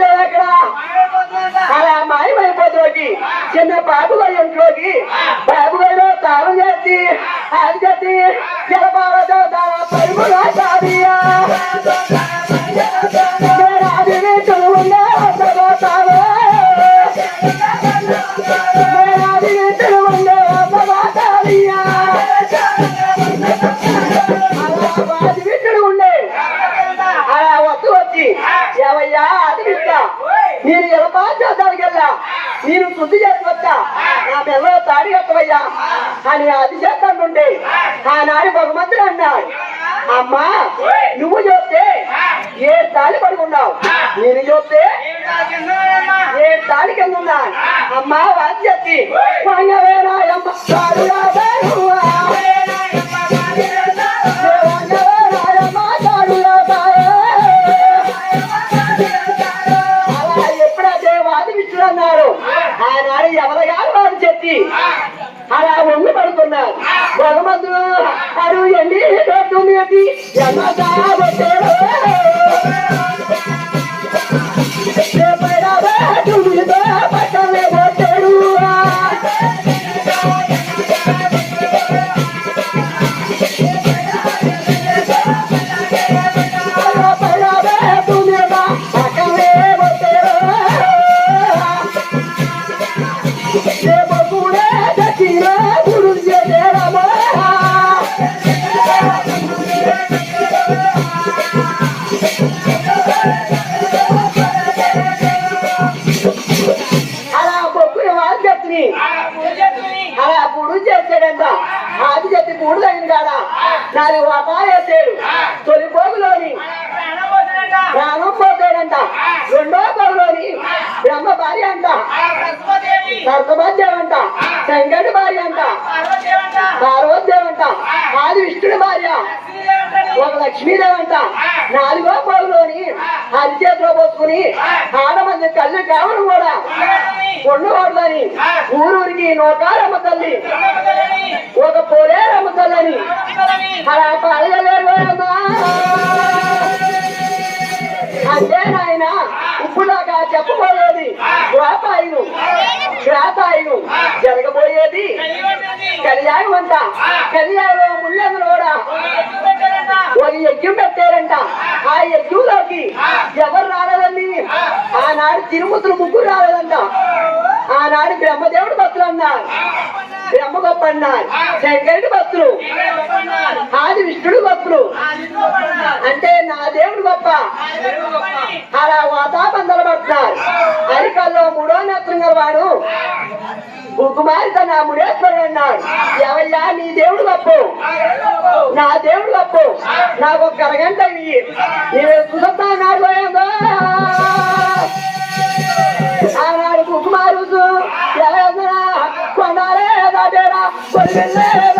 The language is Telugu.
లేదు అక్కడ. అలా మాయమైపోతుంది చిన్న బాబు గారి ఇంట్లోకి బాబు గారు తాను చేసి అది చేసి జలపాలతో పరుగు రాసాదియా ఉండే వెళ్ళా నేను శుద్ధి చేసుకొచ్చా నా మెల్ల తాడి కట్టవయ్యా. అని అది చేస్తానుండే ఆనాడు భగవంతుడు అన్నాడు. అమ్మా నువ్వు చూస్తే ఏ తాళి పడుకున్నావు నేను చూస్తే ఏ తాళి కింద ఉన్నా అమ్మా వాది చెప్పి ఆనాడు ఎవరగారు వాడు చెప్పి అలా వంగి పడుతున్నారు భగవంతుడు అరు ఎండి చేశాడంట ఆది చెప్పి పుడు తగింది కాడ నాలుగు వేసాడు తొలి పోగులోని ప్రాణం పోతాడంట రెండో పోగులోని బ్రహ్మ భార్య అంట సర్వమధ్యం అంట శంకరుడి భార్య అంట. పార్వతీదేవి అంట. ఆది విష్ణుడి భార్య ఒక లక్ష్మీదేవి అంట. నాలుగో పౌరులోని అది చేతిలో పోసుకుని ఆడమంది కళ్ళు కావడం కూడా కొండవాడదని ఊరూరికి నోకారమ్మ తల్లి ఒక పోలేరమ్మ తల్లని. అలా పాడగలేరు అదే నాయన ఇప్పుడు చెప్పబోయేది గ్రాపాయును గ్రాపాయును జరగబోయేది కళ్యాణం అంట కళ్యాణంలో ముళ్ళను కూడా ఒక యజ్ఞం పెట్టారంట. ఆ యజ్ఞంలోకి ఎవరు రాలేదండి? ఆనాడు తిరుమతులు ముగ్గురు రాలేదంట. నాడు బ్రహ్మదేవుడు భక్తులు అన్నారు. బ్రహ్మ గొప్ప అన్నారు శంకరుడు భక్తులు. ఆది విష్ణుడు భక్తులు. అంటే నా దేవుడు గొప్ప. అలా వాతాబందలు పడుతున్నారు. అరికల్లో మూడో నేత్రం వాడు ఉగ్గుమారి తన ముడేశ్వరుడు అన్నాడు. ఎవయ్యా నీ దేవుడు గొప్ప. నా దేవుడు గొప్ప. నాకు ఒక అరగంట ఇయ్యి నేను సుసత్తా నాడు ఆనాడు